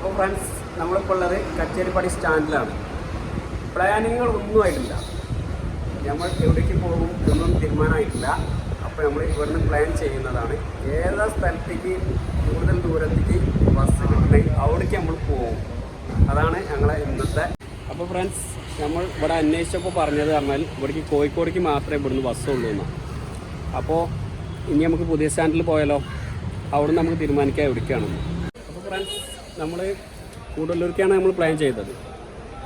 അപ്പോൾ ഫ്രണ്ട്സ് നമ്മളിപ്പോൾ ഉള്ളത് കച്ചേരിപ്പടി സ്റ്റാൻഡിലാണ്. പ്ലാനിങ്ങുകൾ ഒന്നും ആയിട്ടില്ല. നമ്മൾ എവിടേക്ക് പോകും എന്നൊന്നും തീരുമാനമായിട്ടില്ല. അപ്പോൾ നമ്മൾ ഇവിടുന്ന് പ്ലാൻ ചെയ്യുന്നതാണ്. ഏതാ സ്ഥലത്തേക്ക് കൂടുതൽ ദൂരത്തേക്ക് ബസ് കിട്ടണമെങ്കിൽ അവിടേക്ക് നമ്മൾ പോകും. അതാണ് ഞങ്ങളെ ഇന്നത്തെ അപ്പോൾ ഫ്രണ്ട്സ് നമ്മൾ ഇവിടെ അന്വേഷിച്ചപ്പോൾ പറഞ്ഞത് പറഞ്ഞാൽ ഇവിടേക്ക് കോഴിക്കോടേക്ക് മാത്രമേ ഇവിടുന്ന് ബസ്സുള്ളൂ എന്നാണ് അപ്പോൾ ഇനി നമുക്ക് പുതിയ സ്റ്റാൻഡിൽ പോയാലോ? അവിടെ നമുക്ക് തീരുമാനിക്കാൻ എവിടേക്കാണെന്ന്. അപ്പോൾ ഫ്രണ്ട്സ് നമ്മൾ കൂടല്ലൂർക്കാണ് നമ്മൾ പ്ലാൻ ചെയ്തത്.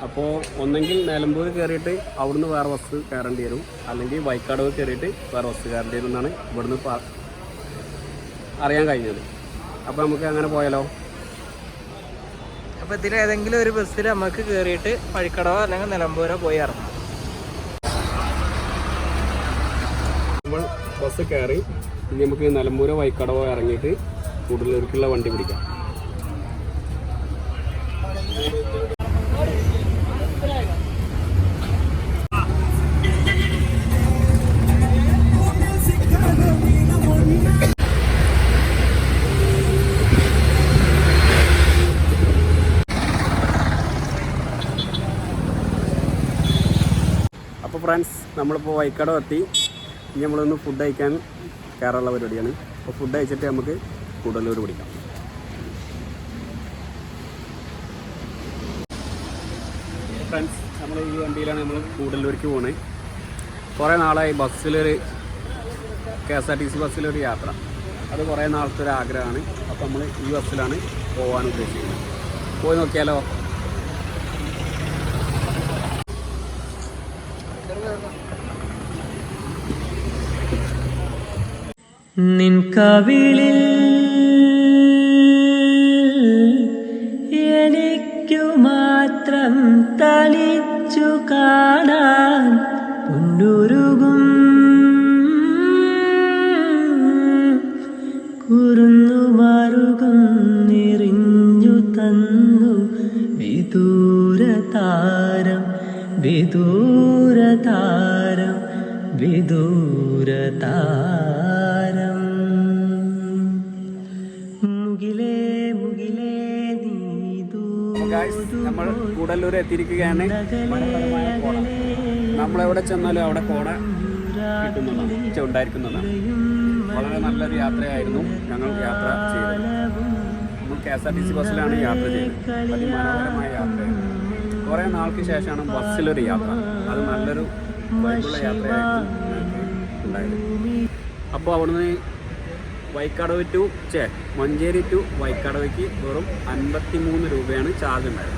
അപ്പോൾ ഒന്നെങ്കിൽ നിലമ്പൂർ കയറിയിട്ട് അവിടുന്ന് വേറെ ബസ് കയറേണ്ടി വരും. അല്ലെങ്കിൽ വൈക്കാടവ് കയറിയിട്ട് വേറെ ബസ് കയറേണ്ടി വരും എന്നാണ് ഇവിടുന്ന് പ- അറിയാൻ കഴിഞ്ഞത്. അപ്പോൾ നമുക്ക് അങ്ങനെ പോയാലോ? അപ്പോൾ ഇതിൽ ഏതെങ്കിലും ഒരു ബസ്സിൽ നമുക്ക് കയറിയിട്ട് വഴിക്കടവോ അല്ലെങ്കിൽ നിലമ്പൂരോ പോയി ഇറങ്ങാം നമ്മൾ ബസ് കയറി ഇനി നമുക്ക് നിലമ്പൂരോ വൈക്കടവോ ഇറങ്ങിയിട്ട് കൂടല്ലൂർക്കുള്ള വണ്ടി പിടിക്കാം. നമ്മളിപ്പോൾ വൈക്കടം എത്തി. ഇനി നമ്മളൊന്ന് ഫുഡ് കഴിക്കാൻ കയറാനുള്ള പരിപാടിയാണ്. അപ്പോൾ ഫുഡ് കഴിച്ചിട്ട് നമുക്ക് കൂടല്ലൂർ പിടിക്കാം. ഫ്രണ്ട്സ് നമ്മൾ ഈ വണ്ടിയിലാണ് നമ്മൾ കൂടല്ലൂർക്ക് പോകുന്നത് കുറേ നാളായി ബസ്സിലൊരു K S R T C ബസ്സിലൊരു യാത്ര. അത് കുറേ നാളത്തെ ഒരു ആഗ്രഹമാണ്. അപ്പോൾ നമ്മൾ ഈ ബസ്സിലാണ് പോകാൻ ഉദ്ദേശിക്കുന്നത്. പോയി നോക്കിയാലോ? നിൻ കവിളിൽ എനിക്കു മാത്രം തളിച്ചു കാണാൻ പൊന്നുരുകും. കുറുന്നു മാറുകം നിറിഞ്ഞു തന്നു വിദൂരതാരം വിദൂരതാരം വിദൂര മുകിലേ മുകിലേ നമ്മൾ കൂടല്ലൂർ എത്തിയിരിക്കുകയാണ്. നമ്മളെവിടെ ചെന്നാലും അവിടെ കോട കിട്ടുന്നതാണ് ഉണ്ടായിരിക്കുന്നതാണ്. വളരെ നല്ലൊരു യാത്രയായിരുന്നു ഞങ്ങൾ യാത്ര ചെയ്തത്. നമ്മൾ K S R T C ബസ്സിലാണ് യാത്ര ചെയ്തത്. അതിമനോഹരമായ യാത്രയായിരുന്നു. കുറേ നാൾക്ക് ശേഷമാണ് ബസ്സിലൊരു യാത്ര. അത് നല്ലൊരു യാത്രയായിരുന്നു ഉണ്ടായത്. അപ്പോൾ അവിടുന്ന് വൈക്കടവ് ടു ചേ മഞ്ചേരി ടു വൈക്കടവയ്ക്ക് വെറും അൻപത്തി മൂന്ന് രൂപയാണ് ചാർജ് ഉണ്ടായത്.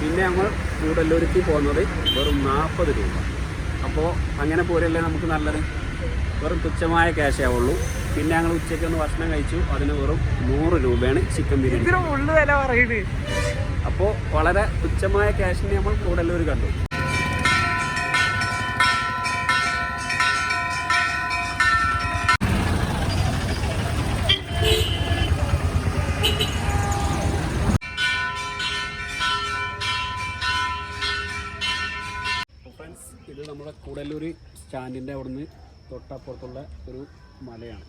പിന്നെ നമ്മൾ കൂടല്ലൂരിക്ക് പോകുന്നത് വെറും നാൽപ്പത് രൂപ. അപ്പോൾ അങ്ങനെ പോരല്ലേ നമുക്ക് നല്ലത്? വെറും തുച്ഛമായ ക്യാഷേ ആവുള്ളൂ. പിന്നെ ഞങ്ങൾ ഉച്ചയ്ക്ക് ഒന്ന് ഭക്ഷണം കഴിച്ചു. അതിന് വെറും നൂറ് രൂപയാണ് ചിക്കൻ ബിരിയാണി. അപ്പോൾ വളരെ തുച്ഛമായ ക്യാഷിന് നമ്മൾ കൂടല്ലൂർ കണ്ടു. നമ്മുടെ കൂടല്ലൂർ സ്റ്റാൻഡിന്റെ അവിടുന്ന് തൊട്ടപ്പുറത്തുള്ള ഒരു മലയാണ്.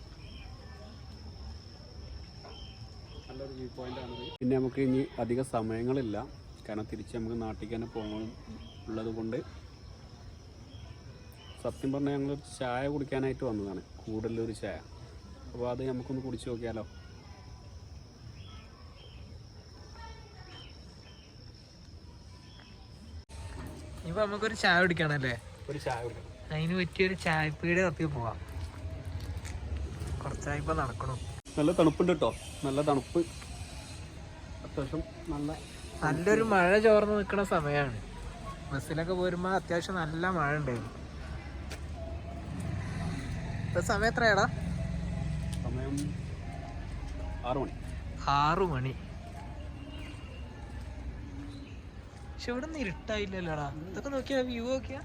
നല്ലൊരു വ്യൂ പോയിന്റ് ആണ് പിന്നെ നമുക്ക് ഇനി അധിക സമയങ്ങളില്ല. കാരണം തിരിച്ച് നമുക്ക് നാട്ടിലേക്ക് തന്നെ പോകണം ഉള്ളത് കൊണ്ട്. സത്യം പറഞ്ഞാൽ ഞങ്ങൾ ചായ കുടിക്കാനായിട്ട് വന്നതാണ്. കൂടല്ലൂർ ചായ. അപ്പോൾ അത് നമുക്കൊന്ന് കുടിച്ച് നോക്കിയാലോ? ഇപ്പൊ നമുക്കൊരു ചായ കുടിക്കണല്ലേ? ഒരു ചായ കുടിക്കണം. അതിന് പറ്റിയൊരു ചായപ്പീടെ കത്തി പോവാം. കുറച്ചായി ഇപ്പൊ നടക്കണു. നല്ല തണുപ്പുണ്ട് കേട്ടോ നല്ല തണുപ്പ്. അത്യാവശ്യം നല്ല നല്ലൊരു മഴ ചോർന്ന് നിൽക്കുന്ന സമയമാണ് ബസ്സിലൊക്കെ പോരുമ്പോ അത്യാവശ്യം നല്ല മഴ ഉണ്ടായിരുന്നു. ഇപ്പൊ സമയം എത്രയാടാ? സമയം ആറു മണി. ആറു മണി. പക്ഷെ ഇവിടെ നിന്ന് ഇരുട്ടായില്ലല്ലോടാ? ഇതൊക്കെ നോക്കിയാ വ്യൂ നോക്കിയാ?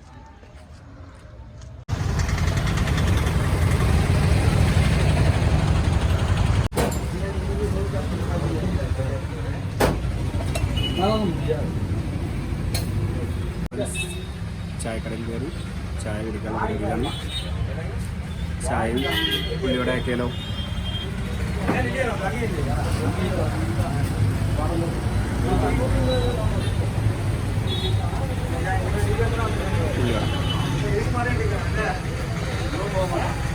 ചായക്കടയിൽ കയറി ചായ കുടിക്കാനുള്ള പരിപാടിയാണ് ചായയും പുള്ളിയോടെ ആക്കിയാലോ? ബസ്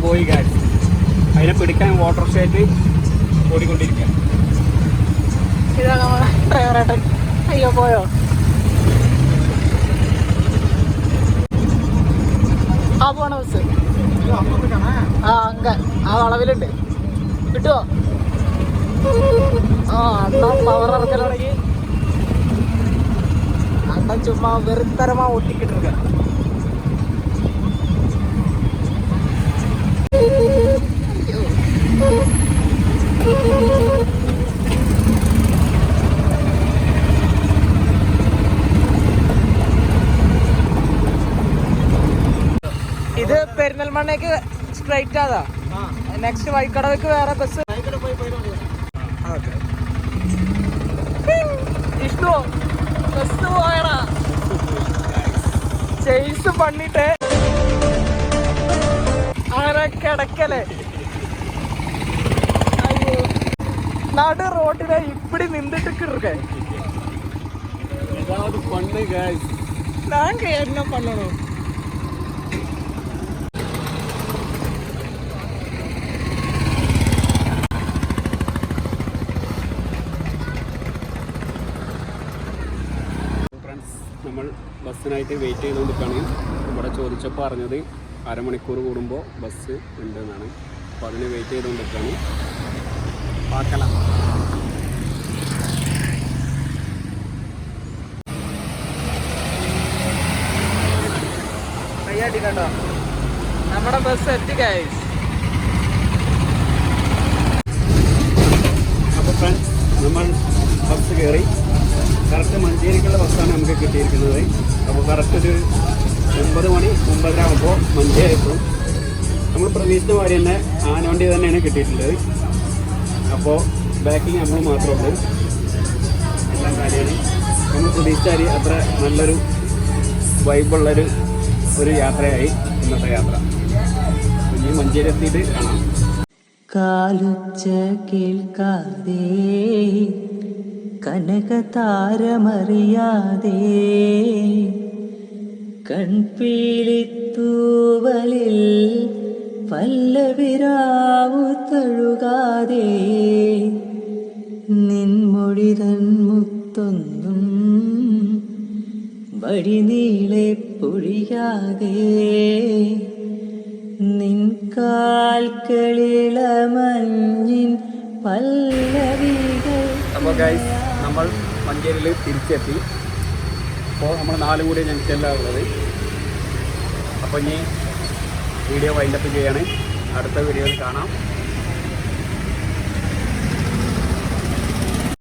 പോയി കാര്യം അതിനെ പിടിക്കാൻ വാട്ടർ ഷേറ്റ് ഓടിക്കൊണ്ടിരിക്കുക ഇതാണ് ഡ്രൈവറേട്ടൻ അയ്യോ പോയോ? ആ പോണ ബസ് ആ അങ്ക. ആ വളവിലുണ്ട്. കിട്ടുവോ? ആ അണ്ണ പവർ ഇറക്കൽ തുടങ്ങി അണ്ണൻ ചുമ്മാ വെറുത്തരമാ ഒട്ടിക്കിട്ടിരിക്ക ഇത് പെരിന്തൽമണ്ണയ്ക്ക് സ്ട്രൈറ്റ് ആതാ നെക്സ്റ്റ് വൈക്കടവയ്ക്ക് വേറെ ബസ് ഇഷ്ടോ ബസ് പോയടാ ചേസ് പണിട്ട് അങ്ങനെ കിടക്കലേ അയ്യോ നടു റോട്ടിലെ ഇപ്പിടി നിന്നിട്ട് കിടക്കേ ஏதாவது பண்ணு guys நாங்க என்ன பண்ணணும் ബസ്സിനായിട്ട് വെയിറ്റ് ചെയ്തുകൊണ്ടിരിക്കുകയാണ്. ഇവിടെ ചോദിച്ചപ്പോൾ അറിഞ്ഞത് അരമണിക്കൂർ കൂടുമ്പോൾ ബസ് ഉണ്ട് എന്നാണ് അപ്പോൾ അതിന് വെയിറ്റ് ചെയ്തുകൊണ്ടിരിക്കുകയാണ്. പാക്കല. നമ്മുടെ ബസ് എത്തി ഗൈസ് അപ്പോൾ ഫ്രണ്ട്സ് നമ്മൾ ബസ് കയറി. കറക്റ്റ് മഞ്ചേരിക്കുള്ള ബസ്സാണ് നമുക്ക് കിട്ടിയിരിക്കുന്നത്. അപ്പോൾ കറക്റ്റ് ഒരു ഒമ്പത് മണി ഒമ്പതര ആകുമ്പോൾ മഞ്ചായപ്പോൾ നമ്മൾ പ്രതീക്ഷിച്ച മാതിരി തന്നെ ആനവണ്ടി തന്നെയാണ് കിട്ടിയിട്ടുള്ളത്. അപ്പോൾ ബാക്കിൽ നമ്മൾ മാത്രമുണ്ട്. എല്ലാം കാര്യമാണ്. നമ്മൾ പ്രതീക്ഷിച്ചാൽ അത്ര നല്ലൊരു വൈബുള്ളൊരു ഒരു യാത്രയായി ഇന്നത്തെ യാത്ര. ഇനി മഞ്ചേരി എത്തിയിട്ട് കാണാം. കാലുച്ച കേൾക്കാതെ കനകതാരമറിയാതെ കൺപീളിത്തൂവലിൽ പല്ലവിരാവു തഴുകാതെ നിൻമൊഴി തന്മുത്തൊന്നും വഴിനീളെ പൊഴിയാതെ നിൻ കാൽക്കളിളമഞ്ഞിൻ പല്ലവികൾ അപ്പോൾ ഗൈസ് നമ്മൾ മഞ്ചേരിയിൽ തിരിച്ചെത്തി. അപ്പോൾ നമ്മൾ നാലും കൂടി എല്ലാം ഉള്ളത്. അപ്പോൾ ഇനി വീഡിയോ വൈൻഡപ്പ് ചെയ്യാണ്. അടുത്ത വീഡിയോയിൽ കാണാം.